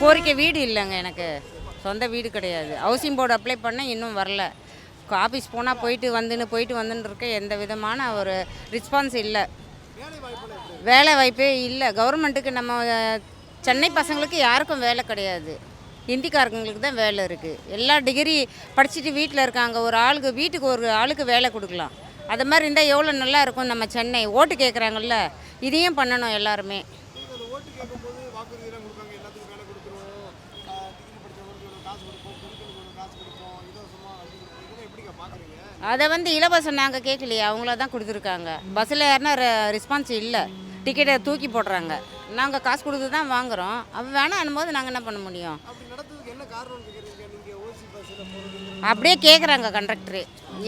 கோரிக்கை வீடு இல்லைங்க எனக்கு. சொந்த வீடு கிடையாது. ஹவுசிங் போர்டு அப்ளை பண்ண இன்னும் வரல. ஆஃபீஸ் போனால் போயிட்டு வந்துன்னு போயிட்டு வந்துன்னு இருக்க எந்த விதமான ஒரு ரெஸ்பான்ஸ் இல்லை. வேலை வாய்ப்பே இல்லை. கவர்மெண்ட்டுக்கு நம்ம சென்னை பசங்களுக்கு யாருக்கும் வேலை கிடையாது. ஹிந்திக்காரங்களுக்கு தான் வேலை இருக்குது எல்லா டிகிரி படிச்சுட்டு வீட்டில் இருக்காங்க. ஒரு ஆளுக்கு வீட்டுக்கு ஒரு ஆளுக்கு வேலை கொடுக்கலாம். அது மாதிரி இருந்தால் எவ்வளோ நல்லா இருக்கும் நம்ம சென்னை. ஓட்டு கேட்குறாங்கல்ல இதையும் பண்ணணும் எல்லாருமே நீங்க அந்த ஓட்டு கேட்கும்போது கொடுப்பாங்க எல்லாத்துக்கும் வேலை கொடுத்துருவோம். டிகிரி படிச்சவங்களுக்கு இவ்வளோ காசு கொடுப்போம் பெண்களுக்கு காசு கொடுப்போம். இலவசமா வண்டி கொடுப்போம் இதெல்லாம் எப்படிங்க பார்க்குறீங்க அதை வந்து இலவசம் நாங்கள் கேட்கலையே அவங்கள தான் கொடுத்துருக்காங்க. பஸ்ஸில் யாருன்னா ரெஸ்பான்ஸ் இல்லை. டிக்கெட்டை தூக்கி போடுறாங்க. நாங்கள் காசு கொடுத்து தான் வாங்குகிறோம் அவன் வேணாம் போது நாங்கள் என்ன பண்ண முடியும்? அப்படியே கேட்குறாங்க கண்டக்டரு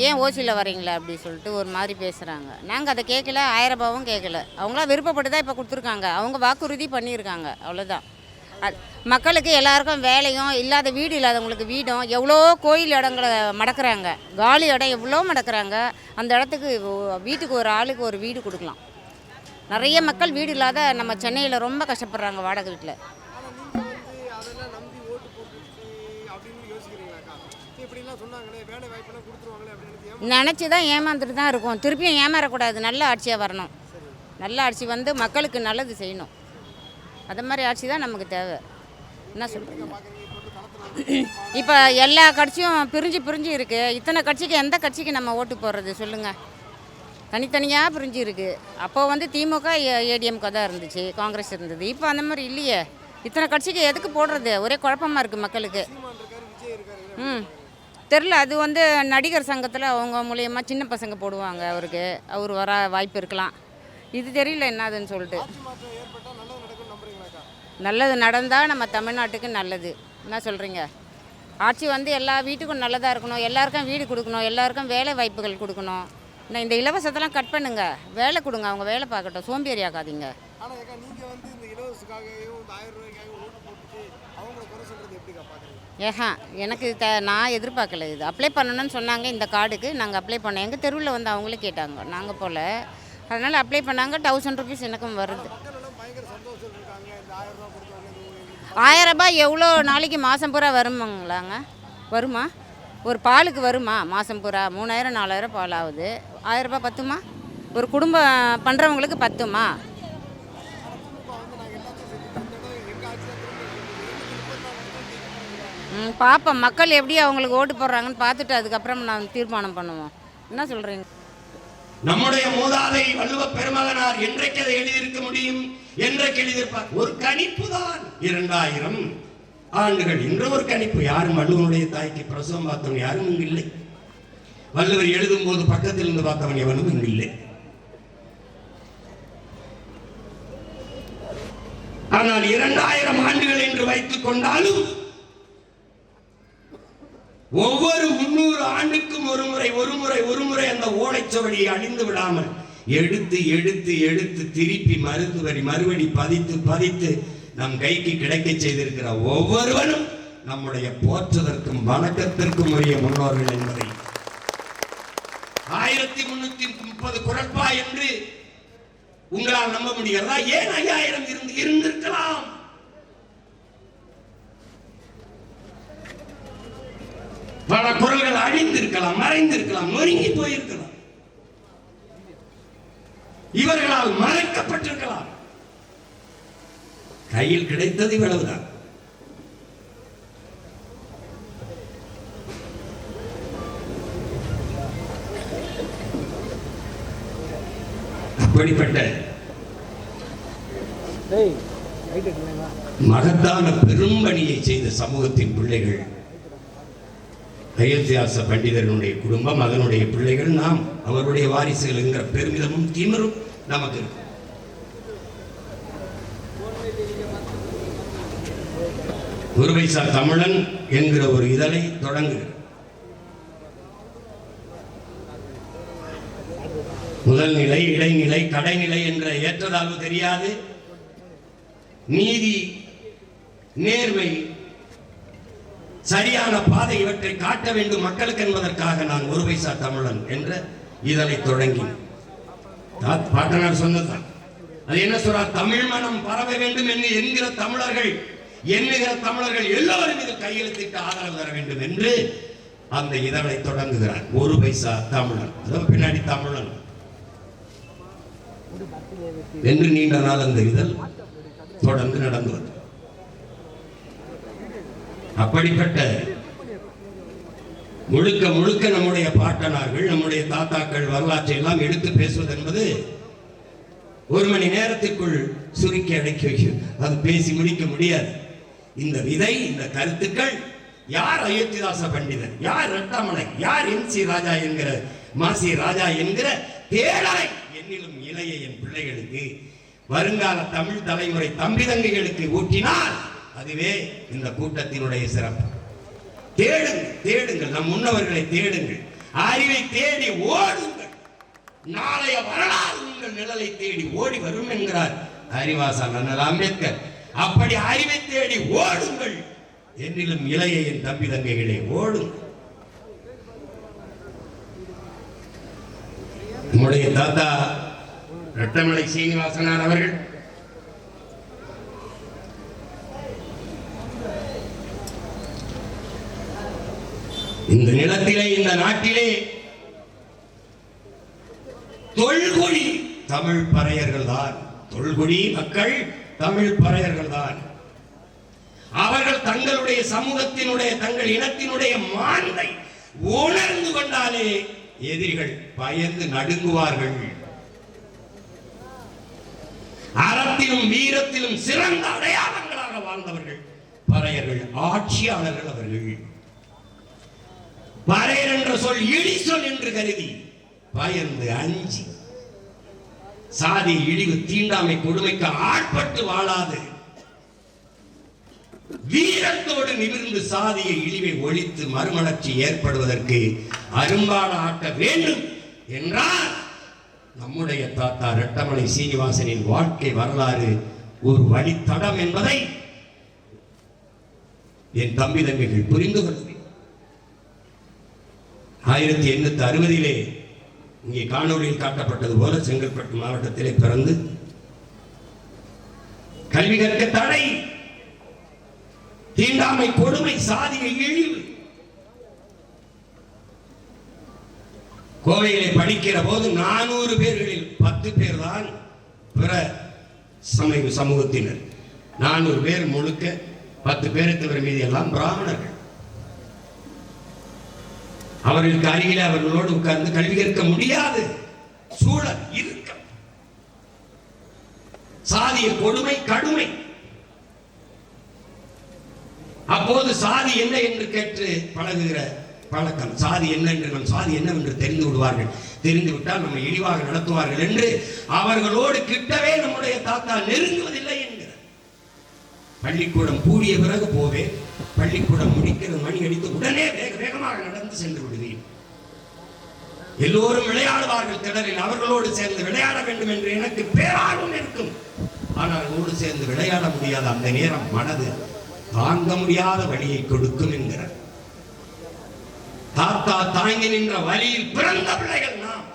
ஏன் ஓசியில் வரீங்களா அப்படி சொல்லிட்டு ஒரு மாதிரி பேசுகிறாங்க நாங்கள் அதை கேட்கல ஆயிரம் ரூபாவும் கேட்கல. அவங்களா விருப்பப்பட்டு தான் இப்போ கொடுத்துருக்காங்க. அவங்க வாக்குறுதி பண்ணியிருக்காங்க. அவ்வளோதான் மக்களுக்கு எல்லாருக்கும் வேலையும் இல்லாத வீடு இல்லாதவங்களுக்கு வீடும் எவ்வளோ கோயில் இடங்களை மடக்குறாங்க. காலி இடம் எவ்வளோ மடக்குறாங்க. அந்த இடத்துக்கு வீட்டுக்கு ஒரு ஆளுக்கு ஒரு வீடு கொடுக்கலாம். நிறைய மக்கள் வீடு இல்லாத நம்ம சென்னையில் ரொம்ப கஷ்டப்படுறாங்க வாடகை வீட்டில் நினச்சி தான் ஏமாந்துட்டு தான் இருக்கும். திருப்பியும் ஏமாறக்கூடாது. நல்ல ஆட்சியாக வரணும். நல்ல ஆட்சி வந்து மக்களுக்கு நல்லது செய்யணும். அது மாதிரி ஆட்சி தான் நமக்கு தேவை. என்ன சொல்கிறீங்க இப்போ எல்லா கட்சியும் பிரிஞ்சு பிரிஞ்சு இருக்குது இத்தனை கட்சிக்கு எந்த கட்சிக்கு நம்ம ஓட்டு போடுறது சொல்லுங்கள் தனித்தனியாக பிரிஞ்சு இருக்குது அப்போ வந்து திமுக ஏடிஎம்க தான் இருந்துச்சு காங்கிரஸ் இருந்தது. இப்போ அந்த மாதிரி இல்லையே. இத்தனை கட்சிக்கு எதுக்கு போடுறது? ஒரே குழப்பமாக இருக்குது மக்களுக்கு. ம். தெரில அது வந்து நடிகர் சங்கத்தில் அவங்க மூலயமா சின்ன பசங்க போடுவாங்க அவருக்கு. அவர் வர வாய்ப்பு இருக்கலாம். இது தெரியல என்னதுன்னு சொல்லிட்டு. நல்லது நடந்தால் நம்ம தமிழ்நாட்டுக்கு நல்லது. என்ன சொல்கிறீங்க ஆட்சி வந்து எல்லா வீட்டுக்கும் நல்லதாக இருக்கணும். எல்லாருக்கும் வீடு கொடுக்கணும். எல்லாருக்கும் வேலை வாய்ப்புகள் கொடுக்கணும். நான் இந்த இலவசத்தெல்லாம் கட் பண்ணுங்க. வேலை கொடுங்க. அவங்க வேலை பார்க்கட்டும். சோம்பேறி ஆக்காதீங்க ஏஹா எனக்கு த நான் எதிர்பார்க்கல இது. அப்ளை பண்ணணும்னு சொன்னாங்க இந்த கார்டுக்கு. நாங்கள் அப்ளை பண்ணோம் எங்கள் தெருவில் வந்து அவங்களே கேட்டாங்க. நாங்கள் போல். அதனால் அப்ளை பண்ணாங்க. தௌசண்ட் ருபீஸ் எனக்கும் வருது. ரூபாய் எவ்வளோ நாளைக்கு மாதம் பூரா வருமாங்களாங்க? வருமா? ஒரு பாலுக்கு வருமா மாதம் பூரா? மூணாயிரம் நாலாயிரம் பால் ஆகுது ஆயிரம் ரூபாய் பத்துமா? ஒரு குடும்பம் பண்ணுறவங்களுக்கு பத்துமா? ம் பார்ப்போம் மக்கள் எப்படி அவங்களுக்கு ஓட்டு போடுறாங்கன்னு பார்த்துட்டு அதுக்கப்புறம் நான் தீர்மானம் பண்ணுவோம். என்ன சொல்கிறீங்க நம்முடைய மூதாதை வள்ளுவ பெருமகனார் என்றைக்கு அதை எழுதியிருக்க முடியும்? என்றைக்கு எழுதியிருப்பார்? ஒரு கணிப்பு தான். இரண்டாயிரம் ஆண்டுகள் என்ற ஒரு கணிப்பு. யாரும் வள்ளுவனுடைய தாய்க்கு பிரசவம் பார்த்தவன் யாரும் இங்கு இல்லை. வள்ளுவர் எழுதும் போது பக்கத்தில் இருந்து பார்த்தவன் எவனும் இங்கு இல்லை. ஆனால் இரண்டாயிரம் ஆண்டுகள் என்று வைத்துக் கொண்டாலும் ஒவ்வொரு முன்னூறு ஆண்டுக்கும் ஒரு முறை ஒரு முறை ஒரு முறை அந்த ஓலைச்சுவடியை அழிந்து விடாமல் எடுத்து எடுத்து எடுத்து திருப்பி மருத்துவரி மறுபடி பதித்து பதித்து நம் கைக்கு கிடைக்க செய்திருக்கிற ஒவ்வொருவனும் நம்முடைய போற்றதற்கும் வணக்கத்திற்கும் உரிய முன்னோர்கள் என்பதை. ஆயிரத்தி முன்னூத்தி முப்பது குரட்பா என்று உங்களால் நம்ப முடிகிறதா? ஏன் ஐயாயிரம் இருந்து இருந்திருக்கலாம்? பல குரல்கள் அழிந்திருக்கலாம் மறைந்திருக்கலாம் நொறுங்கி போயிருக்கலாம். இவர்களால் மறைக்கப்பட்டிருக்கலாம். கையில் கிடைத்தது இவ்வளவுதான். அப்படிப்பட்ட மகத்தான பெரும்பணியை செய்த சமூகத்தின் பிள்ளைகள் அயோத்தியாச பண்டிதர்களுடைய குடும்பம் அதனுடைய பிள்ளைகள் நாம் அவருடைய வாரிசுகள் என்கிற பெருமிதமும் திமிரும் நமக்கு இருக்கும். ஒரு பைசா தமிழன் என்கிற ஒரு இதழை தொடங்குகிறது. முதல் நிலை இடைநிலை கடைநிலை என்ற ஏற்றதாழ்வு தெரியாது. நீதி நேர்மை சரியான பாதை இவற்றை காட்ட வேண்டும் மக்களுக்கு என்பதற்காக நான் ஒரு பைசா தமிழன் என்ற இதனை தொடங்கி பாட்டனார் சொன்னதான் அது என்ன சொல்றார் தமிழ் மனம் பரவ வேண்டும் என்று என்கிற தமிழர்கள் எண்ணுகிற தமிழர்கள் எல்லோரும் இது கையெழுத்திட்டு ஆதரவு தர வேண்டும் என்று அந்த இதழை தொடங்குகிறார். ஒரு பைசா தமிழன். அதோ பின்னாடி தமிழன். என்று நீண்ட நாள் அந்த இதழ் தொடர்ந்து நடந்து வந்தது. அப்படிப்பட்ட முழுக்க முழுக்க நம்முடைய பாட்டனார்கள் நம்முடைய தாத்தாக்கள் வரலாற்றை எல்லாம் எடுத்து பேசுவது என்பது ஒரு மணி நேரத்திற்குள் சுருக்கி அடக்கி வைக்கும் அது பேசி முடிக்க முடியாது. இந்த விதை இந்த கருத்துக்கள் யார் அயோத்திதாச பண்டிதர் யார் ரட்டாமலை யார் எம் சி ராஜா என்கிற மாசி ராஜா என்கிற தேடலை என்னிலும் இளைய என் பிள்ளைகளுக்கு வருங்கால தமிழ் தலைமுறை தம்பி தங்கைகளுக்கு ஊட்டினால் அதுவே இந்த கூட்டத்தினுடைய சிறப்பு. தேடுங்கள் தேடுங்கள் நம் முன்னவர்களை தேடுங்கள். அறிவை தேடி ஓடுங்கள். நாளைய வரலாறு உங்கள் நிழலை தேடி ஓடி வரும் என்கிறார் அறிவாசா அண்ணல் அம்பேத்கர். அப்படி அறிவை தேடி ஓடுங்கள். என்னிலும் இளைய என் தம்பி தங்கைகளே ஓடுங்கள். நம்முடைய தாத்தா ரட்டமலை சீனிவாசனார் அவர்கள் இந்த நிலத்திலே இந்த நாட்டிலே தொல்குடி தமிழ் பறையர்கள் தான். தொல்குடி மக்கள் தமிழ் பறையர்கள் தான். அவர்கள் தங்களுடைய சமூகத்தினுடைய தங்கள் இனத்தினுடைய மாண்பை உணர்ந்து கொண்டாலே எதிரிகள் பயந்து நடுங்குவார்கள். அறத்திலும் வீரத்திலும் சிறந்த அடையாளங்களாக வாழ்ந்தவர்கள் பறையர்கள் ஆட்சியாளர்கள் அவர்கள். பறையர் என்ற சொல் இழி சொல் என்று கருதி பயந்து அஞ்சி. சாதி இழிவு தீண்டாமை கொடுமைக்கு ஆட்பட்டு வாழாது. வீரத்தோடு நிமிர்ந்து சாதிய இழிவை ஒழித்து மறுமலர்ச்சி ஏற்படுவதற்கு அரும்பாட ஆட்ட வேண்டும் என்றால் நம்முடைய தாத்தா ரெட்டமலை சீனிவாசனின் வாழ்க்கை வரலாறு ஒரு வழித்தடம் என்பதை என் தம்பி தம்பிகள் புரிந்து கொள்ள ஆயிரத்தி எண்ணூத்தி அறுபதிலே இங்கே காணொலியில் காட்டப்பட்டது போல செங்கல்பட்டு மாவட்டத்திலே பிறந்து கல்வி கற்க தடை தீண்டாமை கொடுமை சாதிய இழிவு. கோவையிலே படிக்கிற போது நானூறு பேர்களில் பத்து பேர் தான் பிற சமய சமூகத்தினர். நானூறு பேர் முழுக்க பத்து பேரை தவிர மீது எல்லாம் பிராமணர்கள். அவர்களுக்கு அருகிலே அவர்களோடு உட்கார்ந்து கல்வி கற்க முடியாது. சூழல் இருக்க சாதிய கொடுமை கடுமை. அப்போது சாதி என்ன என்று கேட்டு பழகுகிற பழக்கம் சாதி என்ன என்று நம் சாதி என்னவென்று தெரிந்து விடுவார்கள். தெரிந்து விட்டால் நம்மை இழிவாக நடத்துவார்கள் என்று அவர்களோடு கிட்டவே நம்முடைய தாத்தா நெருங்குவதில்லை என்கிறார். பள்ளிக்கூடம் கூடிய பிறகு போவேன். பள்ளிக்கூடம் முடிக்கிற மணி அடித்து உடனே வேக வேகமாக நடந்து சென்று விடுவேன். எல்லோரும் விளையாடுவார்கள் திடலில் அவர்களோடு சேர்ந்து விளையாட வேண்டும் என்று எனக்கு பேரார்வம் இருக்கும். ஆனால் அவரோடு சேர்ந்து விளையாட முடியாத அந்த நேரம் மனது தாங்க முடியாத வழியை கொடுக்கும் என்கிறார். தாத்தா தாங்கி நின்ற வழியில் பிறந்த பிள்ளைகள் நாம்.